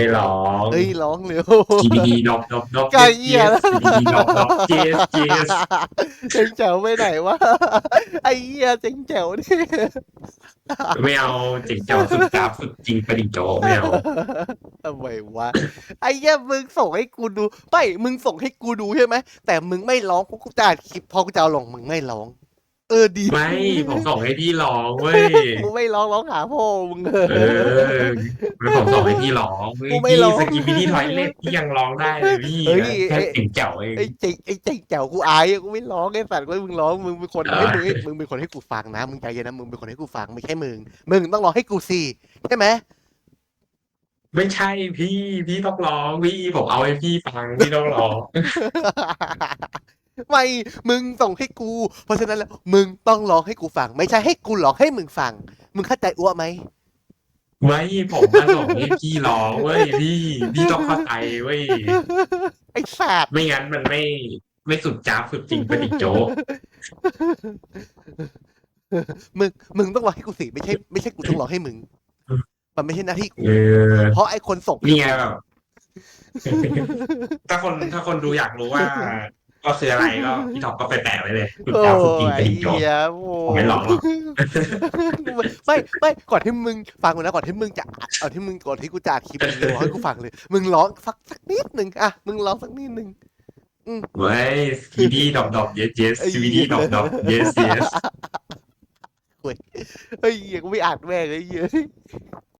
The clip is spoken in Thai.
ไม่ร้องเฮ้ยร้องเร็ว GBD ดอกดอกดอก ไก่เหี้ย GBD ดอกดอก JS JS เจ๋งแจ๋วไปไหนวะไอ้เหี้ยเจ๋งแจ๋วนี่ไม่เอาจิงเจ้าสุดกราฟสุดจริงประดิษฐ์โจไม่เอาทำไมวะไอ้เหี้ยมึงส่งให้กูดูไม่มึงส่งให้กูดูใช่ไหมแต่มึงไม่ร้องเพราะกูจะอัดคลิปพอกูจะเอาลงมึงไม่ร้อง เออดีไม่ผมส่งให้พี่ร้องเว้ยกูไม่ร้องร้องหาพ่อมึงเอเออไม่ผมส่งให้พี่ร้องเว้ยกูไม่พี่ร้องสกิปพี่ทอยเล็ตพี่ยังร้องได้เลยพี่เฮ้ย แค่จิงเจ้าเอง ไอ้เจ๋งไอ้เจ๋งแจ๋วกูอายอะกูไม่ร้องไอ้สัตว์กูให้มึงร้องมึงเป็นคนเออให้มึงให้มึงเป็นคนให้กูฟังนะมึงใจเย็นนะมึงเป็นคนให้กูฟังไม่ใช่มึงมึงต้องร้องให้กูสิใช่ไหมไม่ใช่พี่พี่ต้องร้องพี่ผมเอาให้พี่ฟังพี่ต้องร้อง ไม่มึงส่งให้กู เพราะฉะนั้นแล้วมึงต้องร้องให้กูฟัง ไม่ใช่ให้กูร้องให้มึงฟัง มึงเข้าใจอ้วไหมไม่ผมมาส่งให้พี่ร้องเว้ยพี่พี่ต้องเข้าใจเว้ยไอ้สัตว์ไม่งั้นมันไม่ไม่สุดจ้าบสุดจริงประดิษฐ์โจมึงมึงต้องร้องให้กูสิไม่ใช่ ไม่ใช่กูต้องร้องให้มึง มันไม่ใช่หน้าที่กูเออเพราะไอ้คนส่งนี่ไงแบบถ้าคนถ้าคนดูอยากรู้ว่า ก็คืออะไรก็พี่ท็อปก็ไปแปะไว้เลยสุดโอ้จ้าบสุดจริงประไอ้ดิษฐ์โจเหี้ยโอ้ผมไม่ร้องหรอกไม่ไม่ก่อนที่มึงฟังกูนะก่อนที่มึงจะก่อนที่มึงก่อนที่กูจะอัดคลิปมึงร้องให้กูฟังเลย มึงร้องสักสักนิดหนึ่งอะมึงร้องสักนิดหนึ่งเว้ยสกีดีดอกดอกเยสเยสไอ้สเหี้กียดีดอกดอกเยสเยสเฮ้ยเหี้ยกูไม่อ่านแม่งเลยเหี้ย